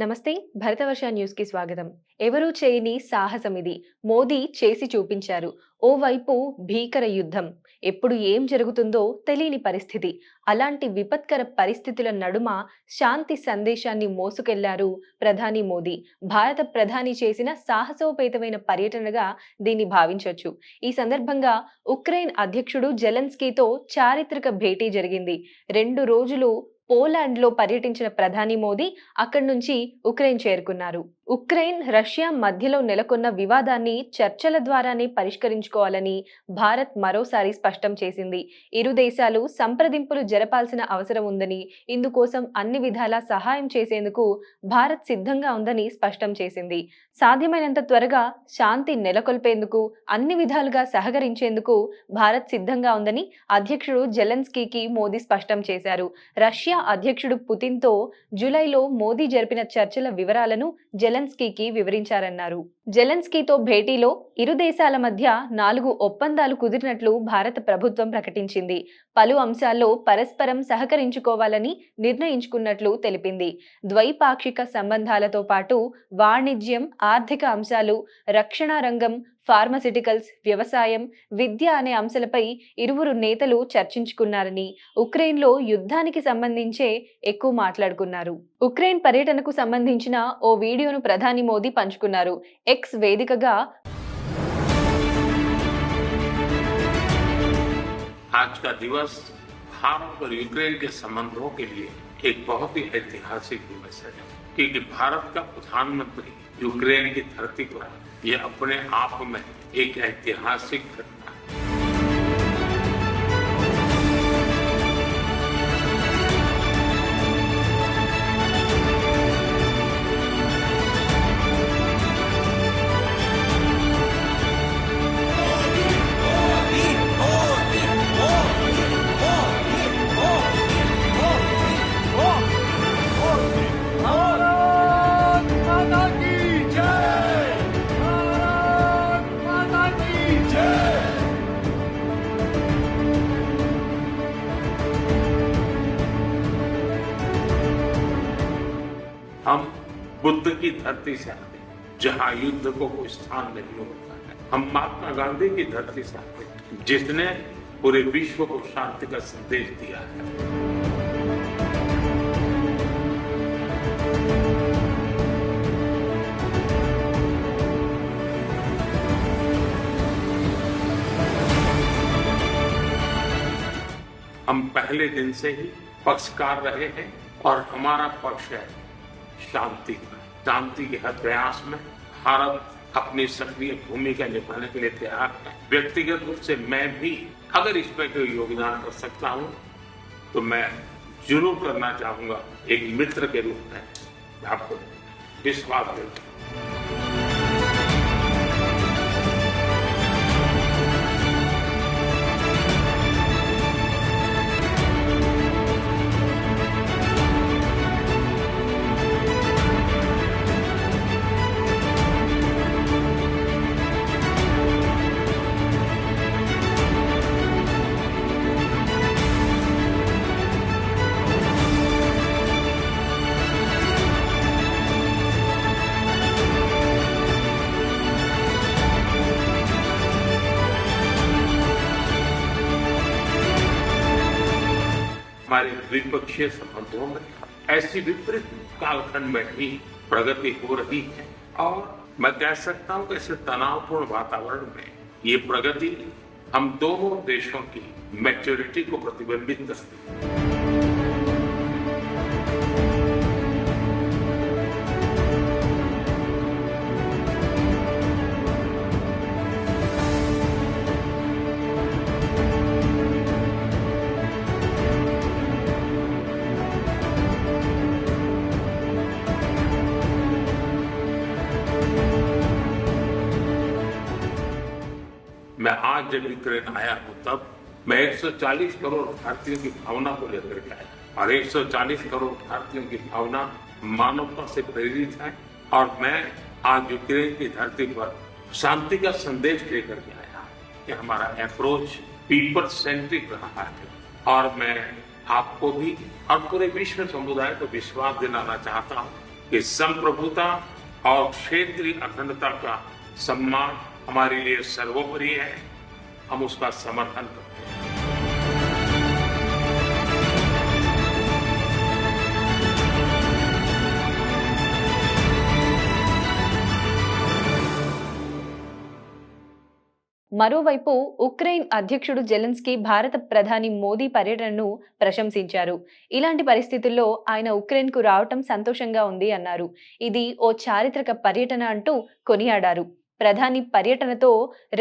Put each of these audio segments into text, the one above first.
నమస్తే భరతవర్ష న్యూస్కి స్వాగతం. ఎవరూ చేయని సాహసం ఇది మోదీ చేసి చూపించారు. ఓవైపు భీకర యుద్ధం. ఎప్పుడు ఏం జరుగుతుందో తెలియని పరిస్థితి. అలాంటి విపత్కర పరిస్థితుల నడుమ శాంతి సందేశాన్ని మోసుకెళ్ళారు ప్రధాని మోదీ. భారత ప్రధాని చేసిన సాహసోపేతమైన పర్యటనగా దీన్ని భావించవచ్చు ఈ సందర్భంగా ఉక్రెయిన్ అధ్యక్షుడు జెలెన్స్కీతో చారిత్రక భేటీ జరిగింది. రెండు రోజులు పోలాండ్లో పర్యటించిన ప్రధాని మోదీ అక్కడి నుంచి ఉక్రెయిన్ చేరుకున్నారు. ఉక్రెయిన్ రష్యా మధ్యలో నెలకొన్న వివాదాన్ని చర్చల ద్వారానే పరిష్కరించుకోవాలని భారత్ మరోసారి స్పష్టం చేసింది. ఇరు దేశాలు సంప్రదింపులు జరపాల్సిన అవసరం ఉందని ఇందుకోసం అన్ని విధాలా సహాయం చేసేందుకు భారత్ సిద్ధంగా ఉందని స్పష్టం చేసింది. సాధ్యమైనంత త్వరగా శాంతి నెలకొల్పేందుకు అన్ని విధాలుగా సహకరించేందుకు భారత్ సిద్ధంగా ఉందని అధ్యక్షుడు జెలెన్స్కీకి మోదీ స్పష్టం చేశారు. రష్యా అధ్యక్షుడు పుతిన్తో జూలైలో మోదీ జరిపిన చర్చల వివరాలను జెలెన్స్కీకి వివరించారన్నారు. జెలెన్స్కీతో భేటీలో ఇరు దేశాల మధ్య నాలుగు ఒప్పందాలు కుదిరినట్లు భారత ప్రభుత్వం ప్రకటించింది. పలు అంశాల్లో పరస్పరం సహకరించుకోవాలని నిర్ణయించుకున్నట్లు తెలిపింది. ద్వైపాక్షిక సంబంధాలతో పాటు వాణిజ్యం ఆర్థిక అంశాలు రక్షణ రంగం ఫార్మసిటికల్స్ వ్యవసాయం విద్య అనే అంశాలపై ఇరువురు నేతలు చర్చించుకున్నారని ఉక్రెయిన్లో యుద్ధానికి సంబంధించే ఎక్కువ మాట్లాడుకున్నారు ఉక్రెయిన్ పర్యటనకు సంబంధించిన ఓ వీడియోను ప్రధాని మోదీ పంచుకున్నారు ఎక్స్ వేదికగా आज का दिवस भारत और यूक्रेन के संबंधों के लिए एक बहुत ही ऐतिहासिक दिवस है क्योंकि भारत का प्रधानमंत्री, यूक्रेन की धरती पर यह अपने आप में एक ऐतिहासिक घटना हम बुद्ध की धरती से आते हैं, जहाँ युद्ध को कोई स्थान नहीं होता है। हम महात्मा गांधी की धरती से आते हैं, जिसने पूरे विश्व को शांति का संदेश दिया है। हम पहले दिन से ही पक्षकार रहे हैं और हमारा पक्ष है। शांति शांति के हर प्रयास में भारत अपनी सक्रिय भूमिका निभाने के लिए तैयार है। व्यक्तिगत रूप से मैं भी अगर इसमें कोई योगदान कर सकता हूँ तो मैं ज़रूर करना चाहूँगा। एक मित्र के रूप में आपको विश्वास देता हूँ हमारे द्विपक्षीय संबंधों में ऐसी विपरीत कालखंड में भी प्रगति हो रही है। और मैं कह सकता हूँ कि ऐसे तनावपूर्ण वातावरण में ये प्रगति हम दोनों देशों की मैच्योरिटी को प्रतिबिंबित करती है। मैं आज जब यूक्रेन आया हूँ, तब मैं 140 करोड़ भारतीयों की भावना को लेकर के आया। और 140 करोड़ भारतीयों की भावना मानवता से प्रेरित है। और मैं आज यूक्रेन की धरती पर शांति का संदेश लेकर के आया कि हमारा अप्रोच पीपल सेंट्रिक रहा है। और मैं आपको भी और पूरे विश्व समुदाय को विश्वास दिलाना चाहता हूँ कि संप्रभुता और क्षेत्रीय अखंडता का सम्मान हमारे लिए सर्वोपरि है हम उसका समर्थन करते हैं మరోవైపు ఉక్రెయిన్ అధ్యక్షుడు జెలెన్స్కీ భారత ప్రధాని మోదీ పర్యటనను ప్రశంసించారు ఇలాంటి పరిస్థితుల్లో ఆయన ఉక్రెయిన్కు రావటం సంతోషంగా ఉంది అన్నారు ఇది ఓ చారిత్రక పర్యటన అంటూ కొనియాడారు ప్రధాని పర్యటనతో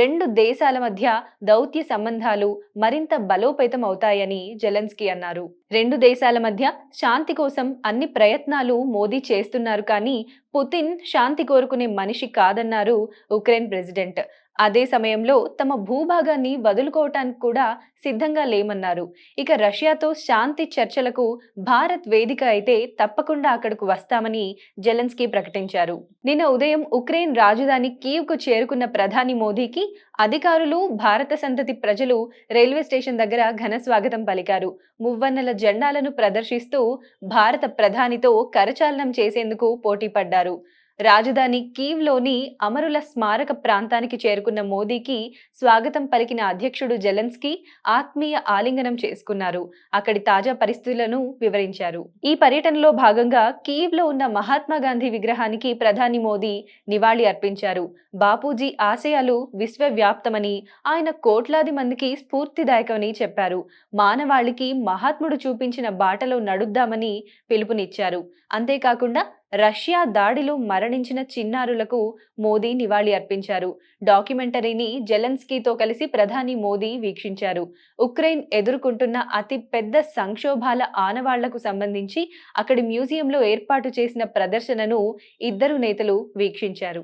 రెండు దేశాల మధ్య దౌత్య సంబంధాలు మరింత బలోపేతం అవుతాయని జెలెన్స్కీ అన్నారు. రెండు దేశాల మధ్య శాంతి కోసం అన్ని ప్రయత్నాలు మోదీ చేస్తున్నారు కానీ పుతిన్ శాంతి కోరుకునే మనిషి కాదన్నారు ఉక్రెయిన్ ప్రెసిడెంట్. అదే సమయంలో తమ భూభాగాన్ని వదులుకోవటానికి కూడా సిద్ధంగా లేమన్నారు. ఇక రష్యాతో శాంతి చర్చలకు భారత్ వేదిక అయితే తప్పకుండా అక్కడకు వస్తామని జెలెన్స్కీ ప్రకటించారు. నిన్న ఉదయం ఉక్రెయిన్ రాజధాని కీవ్కు చేరుకున్న ప్రధాని మోదీకి అధికారులు భారత సంతతి ప్రజలు రైల్వే స్టేషన్ దగ్గర ఘన స్వాగతం పలికారు. మువ్వన్నెల జెండాలను ప్రదర్శిస్తూ భారత ప్రధానితో కరచాలనం చేసేందుకు పోటీ పడ్డారు రాజధాని కీవ్లోని అమరుల స్మారక ప్రాంతానికి చేరుకున్న మోదీకి స్వాగతం పలికిన అధ్యక్షుడు జెలెన్స్కీ ఆత్మీయ ఆలింగనం చేసుకున్నారు. అక్కడి తాజా పరిస్థితులను వివరించారు. ఈ పర్యటనలో భాగంగా కీవ్లో ఉన్న మహాత్మా గాంధీ విగ్రహానికి ప్రధాని మోదీ నివాళి అర్పించారు. బాపూజీ ఆశయాలు విశ్వవ్యాప్తమని ఆయన కోట్లాది మందికి స్ఫూర్తిదాయకమని చెప్పారు. మానవాళికి మహాత్ముడు చూపించిన బాటలో నడుద్దామని పిలుపునిచ్చారు. అంతేకాకుండా రష్యా దాడిలో మరణించిన చిన్నారులకు మోదీ నివాళి అర్పించారు. డాక్యుమెంటరీని జెలెన్స్కీతో కలిసి ప్రధాని మోదీ వీక్షించారు. ఉక్రెయిన్ ఎదుర్కొంటున్న అతి పెద్ద సంక్షోభాల ఆనవాళ్ళకు సంబంధించి అక్కడి మ్యూజియంలో ఏర్పాటు చేసిన ప్రదర్శనను ఇద్దరు నేతలు వీక్షించారు.